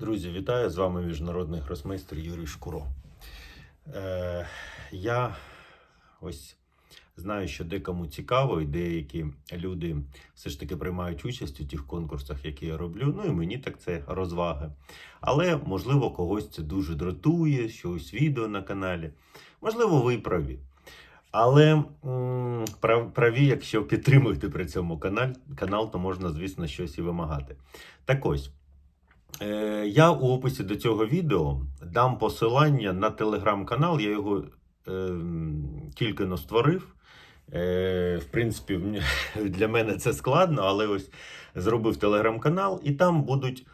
Друзі, вітаю! З вами міжнародний гросмейстер Юрій Шкуро. Е, я ось знаю, що декому цікаво, і деякі люди все ж таки приймають участь у тих конкурсах, які я роблю. Ну і мені так це розваги. Але можливо когось це дуже дратує, що ось відео на каналі. Можливо, ви праві. Але праві, якщо підтримуєте при цьому канал, канал, то можна, звісно, щось і вимагати. Так ось. Е, Я у описі до цього відео дам посилання на телеграм-канал. Я його е, тільки но створив. Е, в принципі, для мене це складно, але ось зробив телеграм-канал, і там будуть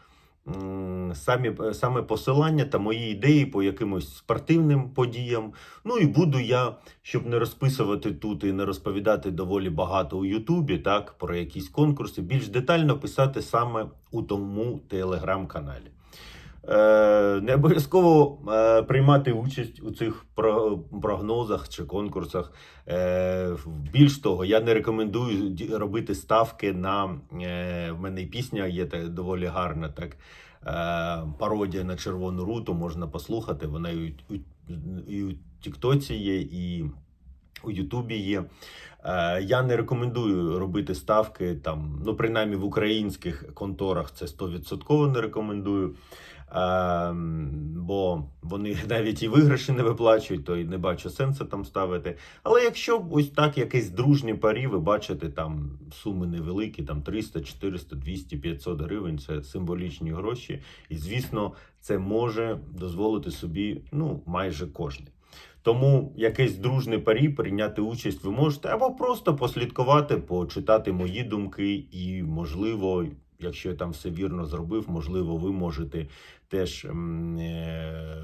самі, саме посилання та мої ідеї по якимось спортивним подіям. Ну і буду я, щоб не розписувати тут і не розповідати доволі багато у Ютубі, так, про якісь конкурси, більш детально писати саме у тому телеграм-каналі. Е, не обов'язково е, приймати участь у цих про- прогнозах чи конкурсах. Е, більш того, я не рекомендую робити ставки на в мене пісня є доволі гарна, так пародія на червону руту можна послухати. Вона і у Тіктоці є, і у Ютубі є. Е, Я не рекомендую робити ставки там, ну принаймні в українських конторах це 100% не рекомендую. Е, бо вони навіть і виграші не виплачують, то й не бачу сенсу там ставити. Але якщо ось так якісь дружні парі, ви бачите, там суми невеликі, там 300, 400, 200, 500 гривень це символічні гроші. І звісно, це може дозволити собі ну, майже кожен. Тому якесь дружне парі прийняти участь ви можете, або просто послідкувати, почитати мої думки, і, можливо, якщо я там все вірно зробив, можливо, ви можете теж е,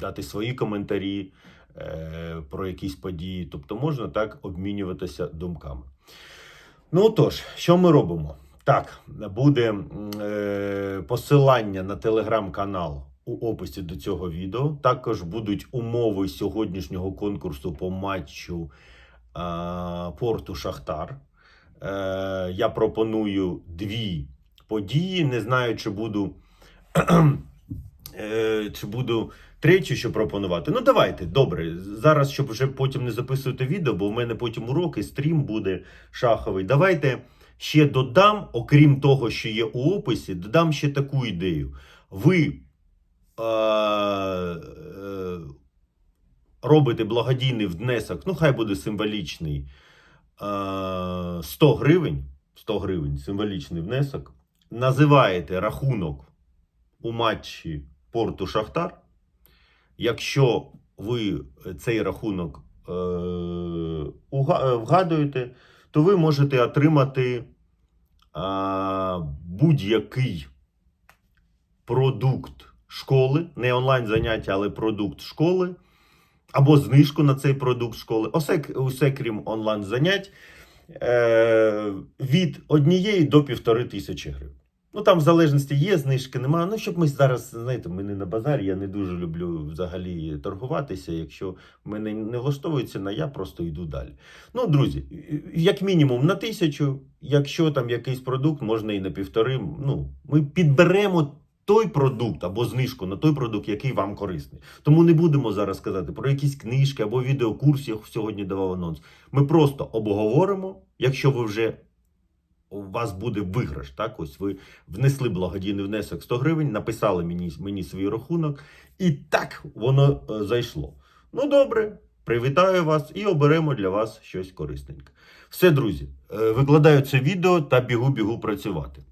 дати свої коментарі е, про якісь події. Тобто можна так обмінюватися думками. Ну тож, що ми робимо? Так, буде е, посилання на телеграм-канал у описі до цього відео. Також будуть умови сьогоднішнього конкурсу по матчу е, Порту Шахтар. Е, я пропоную дві події. Не знаю, чи буду, е, чи буду третю, що пропонувати. Ну, давайте, добре. Зараз, щоб вже потім не записувати відео, бо в мене потім уроки, стрім буде шаховий. Давайте ще додам, окрім того, що є у описі, додам ще таку ідею. Ви робите благодійний внесок, ну хай буде символічний. е, 100 гривень, 100 гривень, символічний внесок. Називаєте рахунок у матчі Порту Шахтар. Якщо ви цей рахунок е, е, вгадуєте, то ви можете отримати будь-який продукт школи, не онлайн заняття, але продукт школи, або знижку на цей продукт школи. Усе, усе крім онлайн занять е, від однієї до півтори тисячі гривень. Ну там в залежності є знижки, немає. Ну, щоб ми зараз, знаєте, ми не на базарі, я не дуже люблю взагалі торгуватися. Якщо мене не влаштовує ціна, я просто йду далі. Ну, друзі, як мінімум на тисячу, якщо там якийсь продукт, можна і на півтори. Ну, ми підберемо той продукт або знижку на той продукт, який вам корисний. Тому не будемо зараз казати про якісь книжки або відеокурс, я сьогодні давав анонс. Ми просто обговоримо, якщо ви вже. У вас буде виграш, так? Ось ви внесли благодійний внесок 100 гривень, написали мені, мені свій рахунок, і так воно е, зайшло. Ну, добре, привітаю вас і оберемо для вас щось корисненьке. Все, друзі, е, викладаю це відео та бігу-бігу працювати.